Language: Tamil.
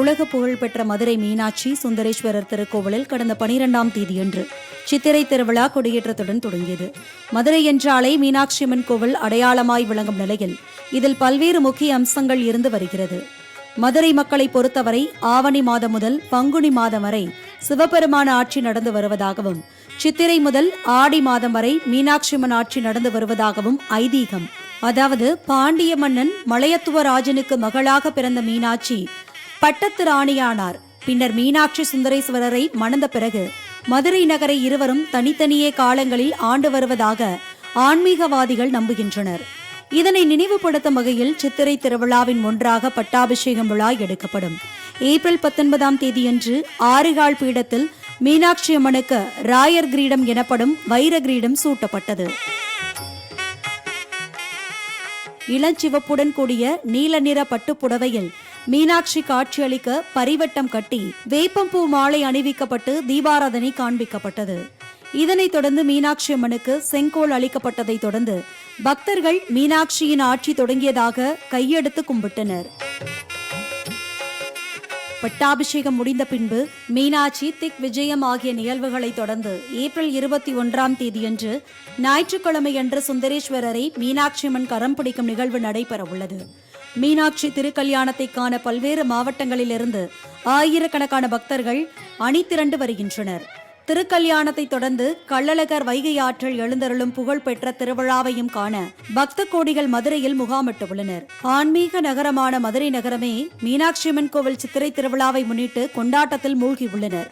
உலக புகழ்பெற்ற மதுரை மீனாட்சி சுந்தரேஸ்வரர் திருக்கோவிலில் கடந்த பனிரெண்டாம் தேதியன்று சித்திரை திருவிழா கொடியேற்றத்துடன் தொடங்கியது. மதுரை என்றாலே மீனாட்சி அம்மன் கோவில் அடையாளமாய் விளங்கும் நிலையில் இதில் பல்வேறு முக்கிய அம்சங்கள் இருந்து வருகிறது. மதுரை மக்களை பொறுத்தவரை ஆவணி மாதம் முதல் பங்குனி மாதம் வரை சிவபெருமான ஆட்சி நடந்து வருவதாகவும் சித்திரை முதல் ஆடி மாதம் வரை மீனாட்சி அம்மன் ஆட்சி நடந்து வருவதாகவும் ஐதீகம். அதாவது பாண்டிய மன்னன் மலையத்துவ ராஜனுக்கு மகளாக பிறந்த மீனாட்சி பட்டத்து ராணியானார் பின்னர் மீனாட்சி சுந்தரேஸ்வரரை மணந்த பிறகு மதுரை நகரை இருவரும் தனித்தனியே காலங்களில் ஆண்டு வருவதாக ஆன்மீகவாதிகள் நம்புகின்றனர். இதனை நினைவுபடுத்தும் வகையில் சித்திரை திருவிழாவின் ஒன்றாக பட்டாபிஷேகம் விழா எடுக்கப்படும். ஏப்ரல் பத்தொன்பதாம் தேதியன்று ஆறுகால் பீடத்தில் மீனாட்சி அம்மனுக்கு ராயர் கிரீடம் எனப்படும் வைர கிரீடம் சூட்டப்பட்டது. இளஞ்சிவப்புடன் கூடிய நீல நிற பட்டுப்புடவையில் மீனாட்சி காட்சியளிக்க பரிவட்டம் கட்டி வேப்பம்பூ மாலை அணிவிக்கப்பட்டு தீபாராதனை காண்பிக்கப்பட்டது. இதனைத் தொடர்ந்து மீனாட்சி அம்மனுக்கு செங்கோல் அளிக்கப்பட்டதைத் தொடர்ந்து பக்தர்கள் மீனாட்சியின் ஆட்சி தொடங்கியதாக கையெடுத்து கும்பிட்டனர். பட்டாபிஷேகம் முடிந்த பின்பு மீனாட்சி திக் விஜயம் ஆகிய நிகழ்வுகளை தொடர்ந்து ஏப்ரல் இருபத்தி ஒன்றாம் தேதியன்று ஞாயிற்றுக்கிழமையன்று சுந்தரேஸ்வரரை மீனாட்சி அம்மன் கரம் பிடிக்கும் நிகழ்வு நடைபெற உள்ளது மீனாட்சி திருக்கல்யாணத்தை காண பல்வேறு மாவட்டங்களிலிருந்து ஆயிரக்கணக்கான பக்தர்கள் அணி திரண்டு வருகின்றனர். திருக்கல்யாணத்தை தொடர்ந்து கள்ளழகர் வைகை ஆற்றில் எழுந்தருளும் புகழ்பெற்ற திருவிழாவையும் காண பக்த கோடிகள் மதுரையில் முகாமிட்டு உள்ளனர் ஆன்மீக நகரமான மதுரை நகரமே மீனாட்சி அம்மன் கோவில் சித்திரை திருவிழாவை முன்னிட்டு கொண்டாட்டத்தில் மூழ்கி உள்ளனர்